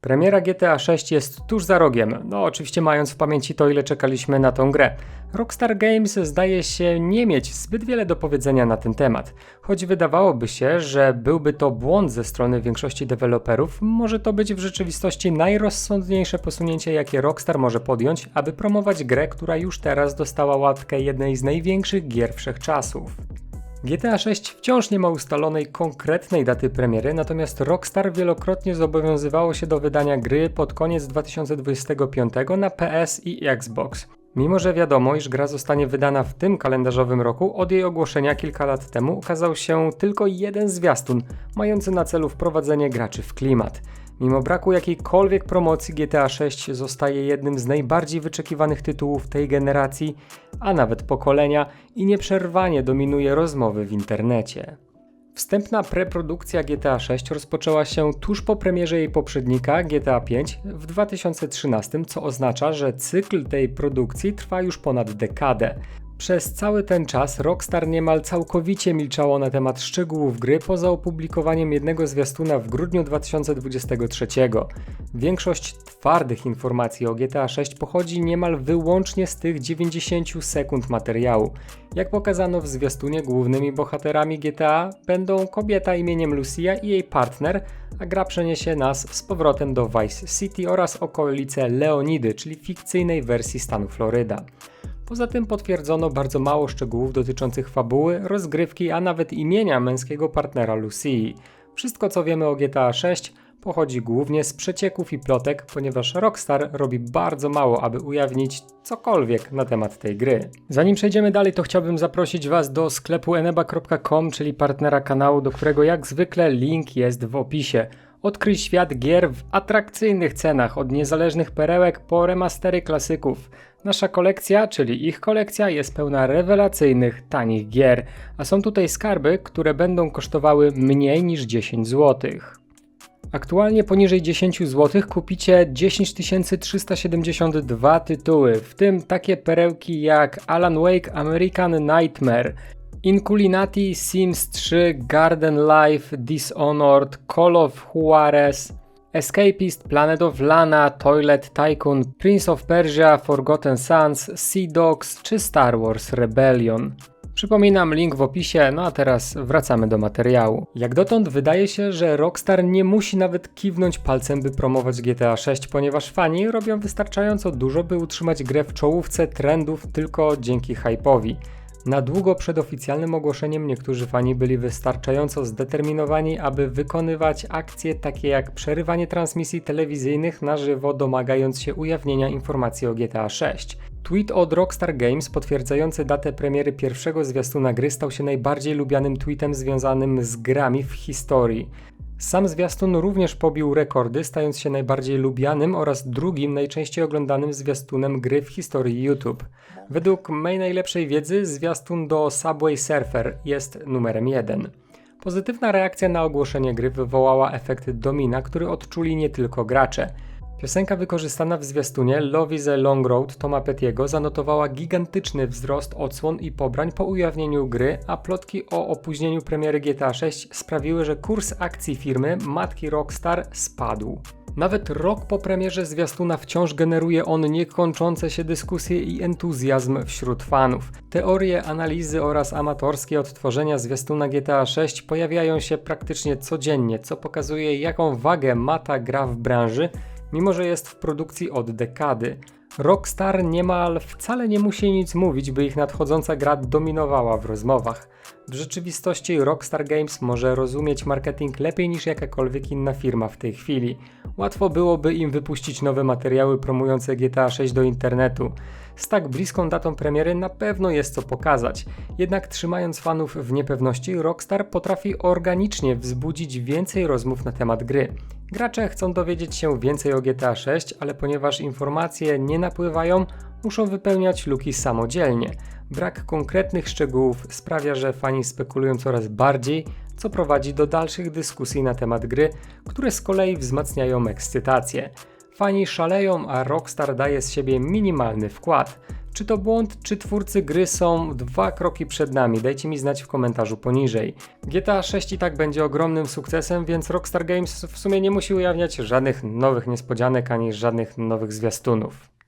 Premiera GTA 6 jest tuż za rogiem, no oczywiście mając w pamięci to, ile czekaliśmy na tą grę. Rockstar Games zdaje się nie mieć zbyt wiele do powiedzenia na ten temat. Choć wydawałoby się, że byłby to błąd ze strony większości deweloperów, może to być w rzeczywistości najrozsądniejsze posunięcie, jakie Rockstar może podjąć, aby promować grę, która już teraz dostała łatkę jednej z największych gier wszechczasów. GTA 6 wciąż nie ma ustalonej konkretnej daty premiery, natomiast Rockstar wielokrotnie zobowiązywało się do wydania gry pod koniec 2025 na PS i Xbox. Mimo, że wiadomo, iż gra zostanie wydana w tym kalendarzowym roku, od jej ogłoszenia kilka lat temu ukazał się tylko jeden zwiastun, mający na celu wprowadzenie graczy w klimat. Mimo braku jakiejkolwiek promocji GTA 6 zostaje jednym z najbardziej wyczekiwanych tytułów tej generacji, a nawet pokolenia i nieprzerwanie dominuje rozmowy w internecie. Wstępna preprodukcja GTA 6 rozpoczęła się tuż po premierze jej poprzednika GTA 5 w 2013, co oznacza, że cykl tej produkcji trwa już ponad dekadę. Przez cały ten czas Rockstar niemal całkowicie milczało na temat szczegółów gry poza opublikowaniem jednego zwiastuna w grudniu 2023. Większość twardych informacji o GTA 6 pochodzi niemal wyłącznie z tych 90 sekund materiału. Jak pokazano w zwiastunie, głównymi bohaterami GTA będą kobieta imieniem Lucia i jej partner, a gra przeniesie nas z powrotem do Vice City oraz okolice Leonidy, czyli fikcyjnej wersji stanu Floryda. Poza tym potwierdzono bardzo mało szczegółów dotyczących fabuły, rozgrywki, a nawet imienia męskiego partnera Lucy. Wszystko co wiemy o GTA 6 pochodzi głównie z przecieków i plotek, ponieważ Rockstar robi bardzo mało, aby ujawnić cokolwiek na temat tej gry. Zanim przejdziemy dalej, to chciałbym zaprosić Was do sklepu eneba.com, czyli partnera kanału, do którego jak zwykle link jest w opisie. Odkryj świat gier w atrakcyjnych cenach, od niezależnych perełek po remastery klasyków. Nasza kolekcja, czyli ich kolekcja, jest pełna rewelacyjnych, tanich gier, a są tutaj skarby, które będą kosztowały mniej niż 10 zł. Aktualnie poniżej 10 zł kupicie 10 372 tytuły, w tym takie perełki jak Alan Wake American Nightmare, Inculinati, Sims 3, Garden Life, Dishonored, Call of Juarez, Escapist, Planet of Lana, Toilet Tycoon, Prince of Persia, Forgotten Sons, Sea Dogs czy Star Wars Rebellion. Przypominam link w opisie, no a teraz wracamy do materiału. Jak dotąd wydaje się, że Rockstar nie musi nawet kiwnąć palcem, by promować GTA 6, ponieważ fani robią wystarczająco dużo, by utrzymać grę w czołówce trendów tylko dzięki hype'owi. Na długo przed oficjalnym ogłoszeniem niektórzy fani byli wystarczająco zdeterminowani, aby wykonywać akcje takie jak przerywanie transmisji telewizyjnych na żywo, domagając się ujawnienia informacji o GTA 6. Tweet od Rockstar Games potwierdzający datę premiery pierwszego zwiastuna gry stał się najbardziej lubianym tweetem związanym z grami w historii. Sam zwiastun również pobił rekordy, stając się najbardziej lubianym oraz drugim najczęściej oglądanym zwiastunem gry w historii YouTube. Według mojej najlepszej wiedzy zwiastun do Subway Surfer jest numerem 1. Pozytywna reakcja na ogłoszenie gry wywołała efekt domina, który odczuli nie tylko gracze. Piosenka wykorzystana w zwiastunie Love is a Long Road Toma Petiego zanotowała gigantyczny wzrost odsłon i pobrań po ujawnieniu gry, a plotki o opóźnieniu premiery GTA 6 sprawiły, że kurs akcji firmy matki Rockstar spadł. Nawet rok po premierze zwiastuna wciąż generuje on niekończące się dyskusje i entuzjazm wśród fanów. Teorie, analizy oraz amatorskie odtworzenia zwiastuna GTA 6 pojawiają się praktycznie codziennie, co pokazuje jaką wagę ma ta gra w branży mimo że jest w produkcji od dekady. Rockstar niemal wcale nie musi nic mówić, by ich nadchodząca gra dominowała w rozmowach. W rzeczywistości Rockstar Games może rozumieć marketing lepiej niż jakakolwiek inna firma w tej chwili. Łatwo byłoby im wypuścić nowe materiały promujące GTA 6 do internetu. Z tak bliską datą premiery na pewno jest co pokazać. Jednak trzymając fanów w niepewności, Rockstar potrafi organicznie wzbudzić więcej rozmów na temat gry. Gracze chcą dowiedzieć się więcej o GTA 6, ale ponieważ informacje nie napływają, muszą wypełniać luki samodzielnie. Brak konkretnych szczegółów sprawia, że fani spekulują coraz bardziej, co prowadzi do dalszych dyskusji na temat gry, które z kolei wzmacniają ekscytację. Fani szaleją, a Rockstar daje z siebie minimalny wkład. Czy to błąd, czy twórcy gry są dwa kroki przed nami? Dajcie mi znać w komentarzu poniżej. GTA 6 i tak będzie ogromnym sukcesem, więc Rockstar Games w sumie nie musi ujawniać żadnych nowych niespodzianek ani żadnych nowych zwiastunów.